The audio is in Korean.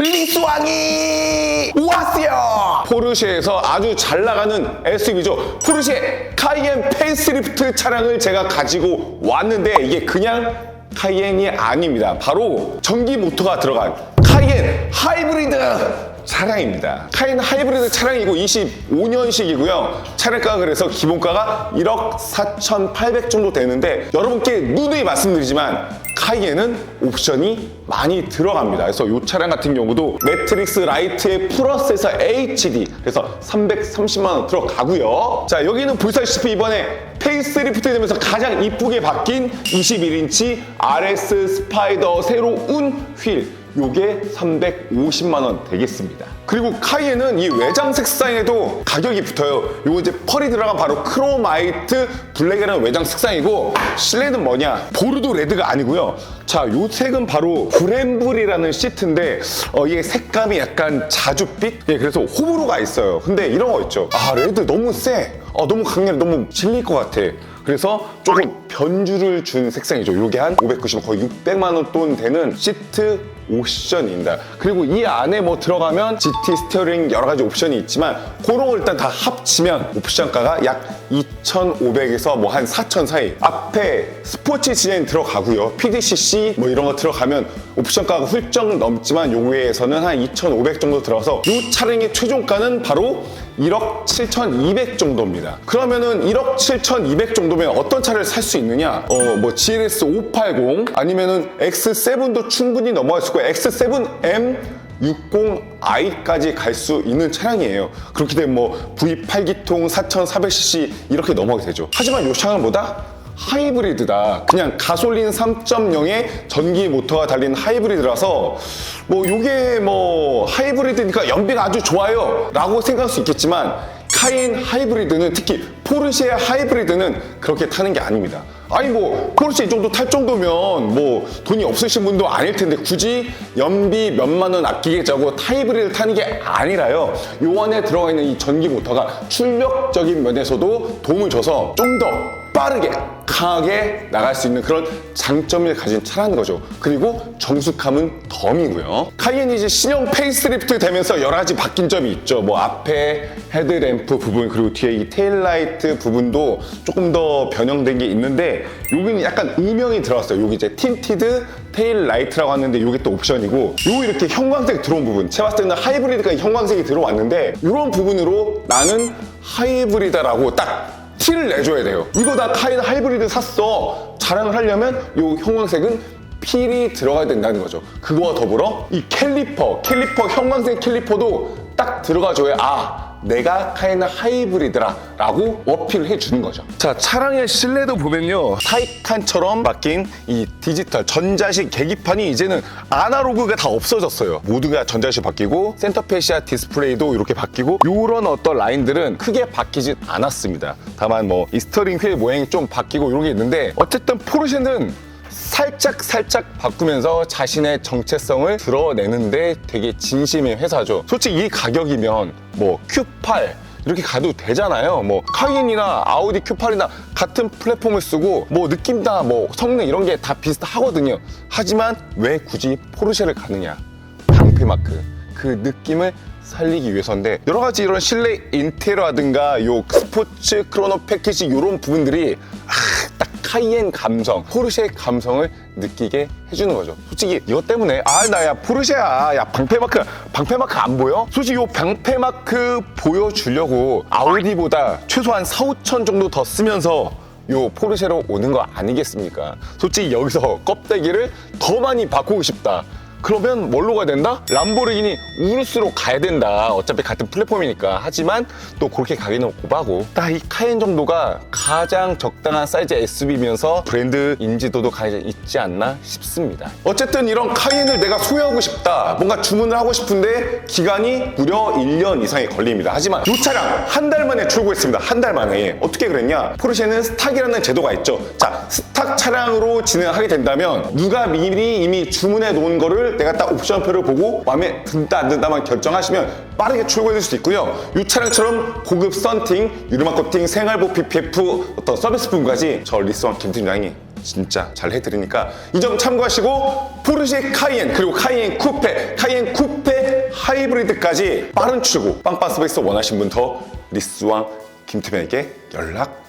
리스왕이 왔어요. 포르쉐에서 아주 잘 나가는 SUV죠. 포르쉐 카이엔 페이스리프트 차량을 제가 가지고 왔는데 이게 그냥 카이엔이 아닙니다. 바로 전기 모터가 들어간 카이엔 하이브리드 차량입니다. 카이엔 하이브리드 차량이고 25년식이고요. 차량가가 그래서 기본가가 1억 4,800 정도 되는데 여러분께 누누이 말씀드리지만 카이엔은 옵션이 많이 들어갑니다. 그래서 이 차량 같은 경우도 매트릭스 라이트에 플러스에서 HD 그래서 330만 원 들어가고요. 자 여기는 보시다시피 이번에 페이스리프트 되면서 가장 이쁘게 바뀐 21인치 RS 스파이더 새로운 휠 요게 350만 원 되겠습니다. 그리고 카이엔은 이 외장 색상에도 가격이 붙어요. 요거 이제 펄이 들어간 바로 크로마이트 블랙이라는 외장 색상이고 실내는 뭐냐? 보르도 레드가 아니고요. 자, 요 색은 바로 브렘블이라는 시트인데 어, 이게 색감이 약간 자줏빛? 예, 그래서 호불호가 있어요. 근데 이런 거 있죠. 아, 레드 너무 세. 어, 너무 강렬해. 너무 질릴 것 같아. 그래서 조금 변주를 준 색상이죠. 요게 한 590, 거의 600만 원 돈 되는 시트 옵션입니다. 그리고 이 안에 뭐 들어가면 GT 스티어링 여러 가지 옵션이 있지만 그런 걸 일단 다 합치면 옵션가가 약 2,500에서 뭐 한 4,000 사이. 앞에 스포츠 디자인 들어가고요. PDCC 뭐 이런 거 들어가면 옵션가가 훌쩍 넘지만 요거에서는 한 2,500 정도 들어서 이 차량의 최종가는 바로 1억 7,200 정도입니다. 그러면은 1억 7,200 정도면 어떤 차를 살 수 있느냐? 어, 뭐 GLS 580 아니면은 X7도 충분히 넘어갈 수 있고 X7M 60i까지 갈 수 있는 차량이에요. 그렇게 되면 뭐 V8기통 4400cc 이렇게 넘어가게 되죠. 하지만 이 차량은 뭐다? 하이브리드다. 그냥 가솔린 3.0에 전기 모터가 달린 하이브리드라서 뭐 요게 뭐 하이브리드니까 연비가 아주 좋아요 라고 생각할 수 있겠지만 카인 하이브리드는 특히 포르쉐 하이브리드는 그렇게 타는 게 아닙니다. 아니 뭐 포르쉐 이 정도 탈 정도면 뭐 돈이 없으신 분도 아닐 텐데 굳이 연비 몇만 원 아끼겠자고 하이브리드를 타는 게 아니라요. 요 안에 들어가 있는 이 전기 모터가 출력적인 면에서도 도움을 줘서 좀더 빠르게 강하게 나갈 수 있는 그런 장점을 가진 차라는 거죠. 그리고 정숙함은 덤이고요. 카이엔이 이제 신형 페이스리프트 되면서 여러 가지 바뀐 점이 있죠. 뭐 앞에 헤드램프 부분 그리고 뒤에 이 테일라이트 부분도 조금 더 변형된 게 있는데 여기는 약간 음영이 들어갔어요. 여기 이제 틴티드 테일라이트라고 하는데 이게 또 옵션이고 요 이렇게 형광색 들어온 부분 제가 봤을 때는 하이브리드가 형광색이 들어왔는데 이런 부분으로 나는 하이브리다라고 딱 티를 내줘야 돼요. 이거 다 카인 하이브리드 샀어. 자랑을 하려면 이 형광색은 필이 들어가야 된다는 거죠. 그거와 더불어 이 캘리퍼, 캘리퍼 형광색 캘리퍼도 딱 들어가줘야 아 내가 카이나 하이브리드라 라고 어필을 해주는 거죠. 자 차량의 실내도 보면요 타이칸처럼 바뀐 이 디지털 전자식 계기판이 이제는 아날로그가 다 없어졌어요. 모두가 전자식 바뀌고 센터페시아 디스플레이도 이렇게 바뀌고 이런 어떤 라인들은 크게 바뀌진 않았습니다. 다만 뭐 이 스터링 휠 모양이 좀 바뀌고 이런 게 있는데 어쨌든 포르쉐는 살짝 살짝 바꾸면서 자신의 정체성을 드러내는데 되게 진심인 회사죠. 솔직히 이 가격이면 뭐 Q8 이렇게 가도 되잖아요. 뭐 카이엔이나 아우디 Q8이나 같은 플랫폼을 쓰고 뭐 느낌다 뭐 성능 이런 게 다 비슷하거든요. 하지만 왜 굳이 포르쉐를 가느냐? 방패 마크 그 느낌을 살리기 위해서인데 여러 가지 이런 실내 인테리어라든가 요 스포츠 크로노 패키지 이런 부분들이 아, 딱 카이엔 감성, 포르쉐 감성을 느끼게 해주는 거죠. 솔직히 이것 때문에 아 나야 포르쉐야, 야 방패 마크, 방패 마크 안 보여? 솔직히 요 방패 마크 보여주려고 아우디보다 최소한 4, 5천 정도 더 쓰면서 요 포르쉐로 오는 거 아니겠습니까? 솔직히 여기서 껍데기를 더 많이 바꾸고 싶다. 그러면 뭘로 가야 된다? 람보르기니 우르스로 가야 된다. 어차피 같은 플랫폼이니까. 하지만 또 그렇게 가기는 고하고 딱 이 카엔 정도가 가장 적당한 사이즈 SUV면서 브랜드 인지도도 가장 있지 않나 싶습니다. 어쨌든 이런 카엔을 내가 소유하고 싶다. 뭔가 주문을 하고 싶은데 기간이 무려 1년 이상이 걸립니다. 하지만 이 차량 한 달 만에 출고했습니다. 한 달 만에. 어떻게 그랬냐? 포르쉐는 스탁이라는 제도가 있죠. 자, 스탁 차량으로 진행하게 된다면 누가 미리 이미 주문해 놓은 거를 내가 딱 옵션표를 보고 마음에 든다 안 든다만 결정하시면 빠르게 출고해줄 수 있고요. 이 차량처럼 고급 썬팅, 유리막 코팅, 생활보 PPF 어떤 서비스 부분까지 저 리스원 김팀장이 진짜 잘 해드리니까 이 점 참고하시고 포르쉐 카이엔 그리고 카이엔 쿠페 카이엔 쿠페 하이브리드까지 빠른 출고 빵빵 스페이스 원하신 분 더 리스왕 김태현에게 연락